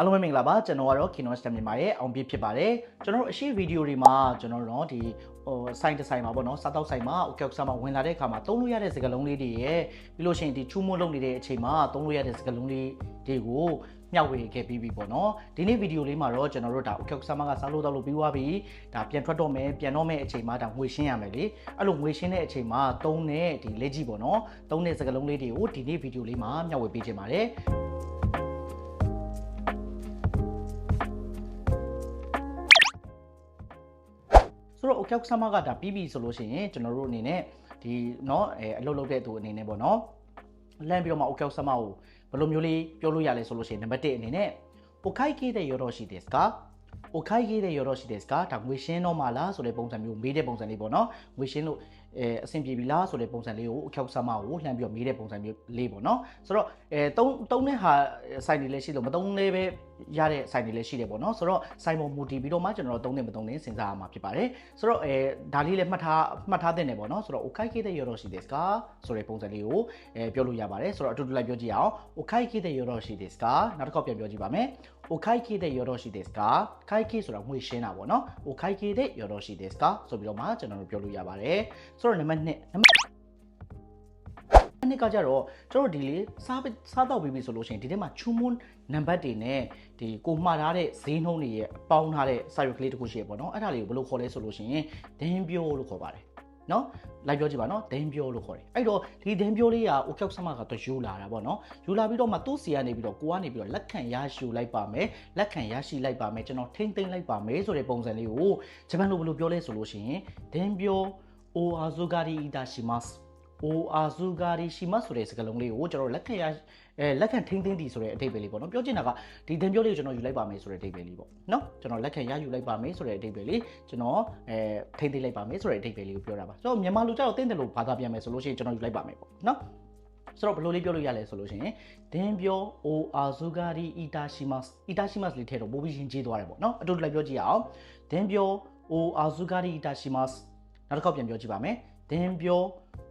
အားလုံးပဲမင်္ဂလာပါကျွန်တော်ကတော့ Kino Stem မြန်မာရဲ့အောင်ပြဖြစ်ပါတယ်ကျွန်တော်တို့အရှိဗီဒီယိုတွေမှာကျွန်တော်တို့ဒီဟိုစိုင်းတစ်ဆိုင်မှာပေါ့နော်စားတောက်ဆိုင်မှာအကောက်ဆာမှာဝင်လာတဲ့အခါမှာသုံးလို့ရတဲ့စကားလုံးလေးတွေရဲ့ပြီးလို့ရှိရင်ဒီချူမွန်းလုပ်နေတဲ့အချိန်မှာသုံးလို့ရတဲ့စကားလုံးလေးတွေကိုမျှဝေခဲ့ပြီးပြီပေါ့နော်ဒီနေ့ဗီဒီယိုလေးမှာတော့ကျွန်တော်တို့ဒါအကောက်ဆာမကစားလို့တော့လို့ပြီးသွားပြီဒါပြန်ထွက်တော့မယ်ပြန်တော့မယ်အချိန်မှာဒါငွေရှင်းရမယ်လေအဲ့လိုငွေရှင်းတဲ့အချိန်မှာသုံးတဲ့ဒီလက်ကြီးပေါ့နော်သုံးတဲ့စကားလုံးလေးတွေကိုဒီနေ့ဗီဒီယိုလေးမှာမျှဝေပေးချင်ပါတယ် ဖျောက်ဆမ်းမကဒါပြီးပြီဆိုလို့ရှိရင်ကျွန်တော်တို့အနေနဲ့ဒီเนาะအဲအလုပ်လုပ်တဲ့သူအနေနဲ့ပေါ့နော်လမ်းပြီးတော့မှအိုကျောက်ဆမ်းမကိုဘယ်လိုမျိုးလေးပြောလို့ရလဲဆိုလို့ရှိရင်နံပါတ်1အနေနဲ့ပိုခိုက်ကေတဲ့ရောတော့ရှိတယ်စကားအိုခိုက်ရေးတဲ့ရောတော့ရှိတယ်စကားဒါငွေရှင်းတော့မှလားဆိုတဲ့ပုံစံမျိုးမေးတဲ့ပုံစံလေးပေါ့နော်ငွေရှင်းလို့ အဲအဆင်ပြေပြီလားဆိုတဲ့ပုံစံလေးကို OKEX ဆမကိုလှမ်းပြီးတော့မေးတဲ့ပုံစံမျိုးလေးပေါ့နော်ဆိုတော့အဲတုံးတုံးတဲ့ဟာစိုက်နေလဲရှိလို့မတုံးလေးပဲရတဲ့စိုက်နေလဲရှိတယ်ပေါ့နော်ဆိုတော့စိုက်ပေါ်မူတည်ပြီးတော့မှကျွန်တော်တို့တုံးတယ်မတုံးတယ်စဉ်းစားရမှာဖြစ်ပါတယ်ဆိုတော့အဲဒါလေးလည်းမှတ်ထားမှတ်ထားတဲ့နေပေါ့နော်ဆိုတော့ OKAIKE တဲ့ရောတော့ရှိですかဆိုတဲ့ပုံစံလေးကိုအဲပြောလို့ရပါတယ်ဆိုတော့အတူတူလိုက်ပြောကြည့်အောင် OKAIKE တဲ့ရောတော့ရှိですかနောက်တစ်ခေါက်ပြန်ပြောကြည့်ပါမယ် OKAIKE တဲ့ရောတော့ရှိですか KAIKE ဆိုတာငွေရှင်းတာပေါ့နော် OKAIKE တဲ့ရောတော့ရှိですかဆိုပြီးတော့မှကျွန်တော်တို့ပြောလို့ရပါတယ်ဆို တော့နံပါတ်1နံပါတ်နှစ်ကကြတော့ကျွန်တော်ဒီလေးစားစားတော့ပြီးပြီဆိုလို့ရှိရင်ဒီထဲမှာချူမွန်းနံပါတ်တွေနဲ့ဒီကိုမှားထားတဲ့ဈေးနှုန်းတွေရဲ့ပေါင်းထားတဲ့စာရွက်ကလေးတစ်ခုရှိရပေါ့နော်အဲ့ဒါလေးကိုဘယ်လိုခေါ်လဲဆိုလို့ရှိရင်ဒင်းပြိုးလို့ခေါ်ပါတယ်နော်လိုက်ပြောကြည့်ပါနော်ဒင်းပြိုးလို့ခေါ်တယ်အဲ့တော့ဒီဒင်းပြိုးလေးကအိုကောက်ဆမကတော့ယူလာတာပေါ့နော်ယူလာပြီးတော့မှသူ့စီကနေပြီးတော့ကိုကနေပြီးတော့လက်ခံရရှိလိုက်ပါမယ်လက်ခံရရှိလိုက်ပါမယ်ကျွန်တော်ထိမ့်သိမ့်လိုက်ပါမယ်ဆိုတဲ့ပုံစံလေးကိုဂျပန်လိုဘယ်လိုပြောလဲဆိုလို့ရှိရင်ဒင်းပြိုး အိုအာဇူဂါရီအီတာရှိမတ်အိုအာဇူဂါရီရှိမတ်ဆိုတဲ့စကားလုံးလေးကိုကျွန်တော်လက်ခံရအဲလက်ခံထိမ့်သိမ့်တည်ဆိုတဲ့အဓိပ္ပာယ်လေးပေါ့နော်ပြောချင်တာကဒီသင်ပြောလေးကိုကျွန်တော်ယူလိုက်ပါမယ်ဆိုတဲ့အဓိပ္ပာယ်လေးပေါ့နော်ကျွန်တော်လက်ခံရယူလိုက်ပါမယ်ဆိုတဲ့အဓိပ္ပာယ်လေးကျွန်တော်အဲထိမ့်သိမ့်လိုက်ပါမယ်ဆိုတဲ့အဓိပ္ပာယ်လေးကိုပြောတာပါဆိုတော့မြန်မာလူကြတော့တင်းတယ်လို့ဘာသာပြန်မယ်ဆိုလို့ရှိရင်ကျွန်တော်ယူလိုက်ပါမယ်ပေါ့နော်ဆိုတော့ဘယ်လိုလေးပြောလို့ရလဲဆိုလို့ရှိရင်ဒင်းပြောအိုအာဇူဂါရီအီတာရှိမတ်အီတာရှိမတ်လေးထဲတော့ပိုပြီးရှင်းကြီးသွားတယ်ပေါ့နော်အတူတူလိုက်ပြောကြည့်အောင်ဒင်းပြောအိုအာဇူဂါရီအီတာရှိမတ် နောက်တစ်ခေါက်ပြန်ပြောကြည့်ပါမယ်ဒင်ပြော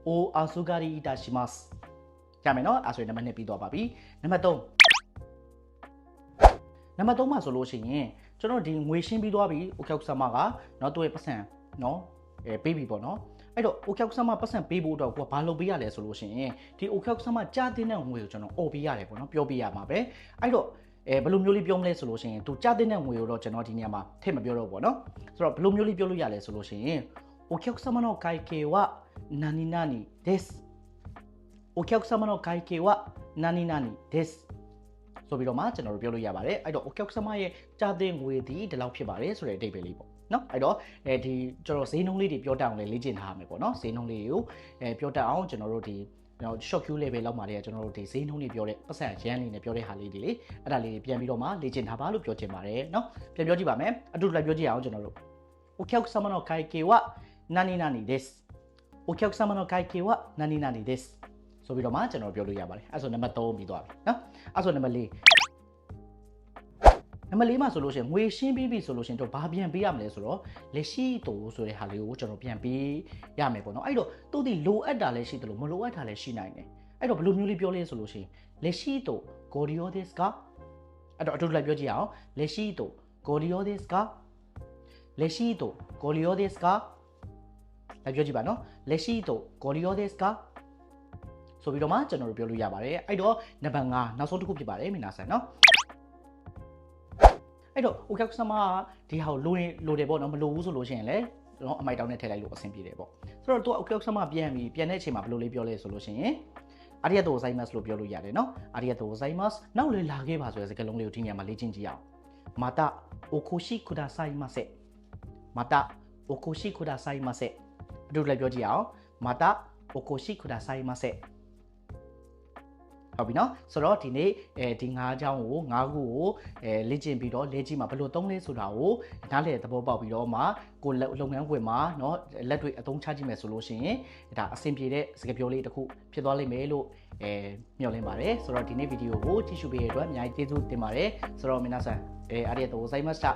အိုအာဆူဂါရီတာရှိမတ်စ်ရမယ်နော်အဲဆိုရင်နံပါတ်1ပြီးသွားပါပြီနံပါတ်3နံပါတ်3မှာဆိုလို့ရှိရင်ကျွန်တော်ဒီငွေရှင်းပြီးသွားပြီအိုကျောက်ဆမကနော်သူ့ရဲ့ပတ်စံနော်အဲပေးပြီပေါ့နော်အဲ့တော့အိုကျောက်ဆမပတ်စံပေးဖို့တော့ကိုကဘာလုပ်ပေးရလဲဆိုလို့ရှိရင်ဒီအိုကျောက်ဆမကြားတဲ့ငွေကိုကျွန်တော်အော်ပေးရတယ်ပေါ့နော်ပြောပေးရမှာပဲအဲ့တော့အဲဘယ်လိုမျိုးလေးပြောမလဲဆိုလို့ရှိရင်သူကြားတဲ့ငွေကိုတော့ကျွန်တော်ဒီနေရာမှာထည့်မပြောတော့ဘူးပေါ့နော်ဆိုတော့ဘယ်လိုမျိုးလေးပြောလို့ရလဲဆိုလို့ရှိရင် o k ဆာမの会計は何々ですお客様の会計は何々ですဆိုပြီးတော့မှကျွန်တော်တို့ပြောလို့ရပါတယ်အဲ့တော့ o k ဆာမရဲ့ကြားတဲ့ငွေဒီဒီလောက်ဖြစ်ပါတယ်ဆိုတဲ့အဓိပ္ပာယ်လေးပေါ့နော်အဲ့တော့အဲဒီကျွန်တော်ဈေးနှုန်းလေးတွေပြောတတ်အောင်လည်းလေ့ကျင့်ထားရမယ်ပေါ့နော်ဈေးနှုန်းလေးကိုအဲပြောတတ်အောင်ကျွန်တော်တို့ဒီကျွန်တော် short queue level လောက်မှာတည်းကကျွန်တော်တို့ဒီဈေးနှုန်းတွေပြောတဲ့ပတ်စံရန်လေးနဲ့ပြောတဲ့ဟာလေးတွေလေအဲ့ဒါလေးတွေပြန်ပြီးတော့မှလေ့ကျင့်ထားပါလို့ပြောချင်ပါတယ်နော်ပြန်ပြောကြည့်ပါမယ်အတူတူလိုက်ပြောကြည့်အောင်ကျွန်တော်တို့お客様の会計は 何々ですお客様の会計は何々ですဆိုပြီးတော့မှကျွန်တော်ပြောလို့ရပါတယ်အဲ့ဆိုနံပါတ်3ပြီးသွားပြီနော်အဲ့ဆိုနံပါတ်4နံပါတ်၄မှာဆိုလို့ရှိရင်ငွေရှင်းပြီးပြီဆိုလို့ရှိရင်တော့ဘာပြန်ပေးရမလဲဆိုတော့လက်ရှိတူဆိုတဲ့ဟာလေးကိုကျွန်တော်ပြန်ပေးရမယ်ပေါ့နော်အဲ့တော့သူဒီလိုအပ်တာလည်းရှိတယ်လို့မလိုအပ်တာလည်းရှိနိုင်တယ်အဲ့တော့ဘယ်လိုမျိုးလေးပြောလဲဆိုလို့ရှိရင်လက်ရှိတူဂိုဒီယိုဒစ်ကအဲ့တော့အတူတူလိုက်ပြောကြည့်အောင်လက်ရှိတူဂိုဒီယိုဒစ်ကလက်ရှိတူဂိုဒီယို ဒစ်ကလိုက်ပြောကြည့်ပါနော်လက်ရှိတူဂိုဒီယိုဒစ်ကဆိုပြီးတော့မှကျွန်တော်တို့ပြောလို့ရပါတယ်အဲ့တော့နံပါတ်5နောက်ဆုံးတစ်ခုဖြစ်ပါတယ်မင်းနာဆန်နော်အဲ့တော့ o k ဆမဒီဟာကိုလိုရင်လိုတယ်ပေါ့နော်မလိုဘူးဆိုလို့ရှိရင်လည်းနော်အမိုက်တောင်းနဲ့ထည့်လိုက်လို့အဆင်ပြေတယ်ပေါ့ဆိုတော့သူက o k ဆမပြန်ပြီးပြန်တဲ့အချိန်မှာဘယ်လိုလေးပြောလဲဆိုလို့ရှိရင်အာရီယတ်တိုဇိုင်းမတ်လို့ပြောလို့ရတယ်နော်အာရီယတ်တိုဇိုင်းမတ်နောက်လေလာခဲ့ပါဆိုတဲ့စကားလုံးလေးကိုဒီနေရာမှာလေ့ကျင့်ကြည့်အောင်မာတာအိုကိုရှိကူဒါဆိုင်မဆက်မာတာအိုကိုရှိကူဒါဆိုင်မဆက်အ တူလည်းပြောကြည့်အောင်မာတာအိုကိုရှိကူဒါဆိုင်မဆက်ဟုတ်ပြီနော်ဆိုတော့ဒီနေ့အဲဒီ၅အကြောင်းကို၅ခုကိုအဲလေ့ကျင့်ပြီးတော့လေ့ကျင့်မှာဘယ်လိုသုံးလဲဆိုတာကိုနားလည်သဘောပေါက်ပြီးတော့မှကိုလုပ်ငန်းခွင်မှာเนาะလက်တွေအသုံးချကြည့်မယ်ဆိုလို့ရှိရင်ဒါအဆင်ပြေတဲ့စကားပြောလေးတစ်ခုဖြစ်သွားလိမ့်မယ်လို့အဲမျှော်လင့်ပါတယ်ဆိုတော့ဒီနေ့ဗီဒီယိုကိုကြည့်ရှုပေးရတဲ့အတွက်အများကြီးကျေးဇူးတင်ပါတယ်ဆိုတော့မင်းနာဆန်အဲအားရတော့ဇိုင်းမတ်တာ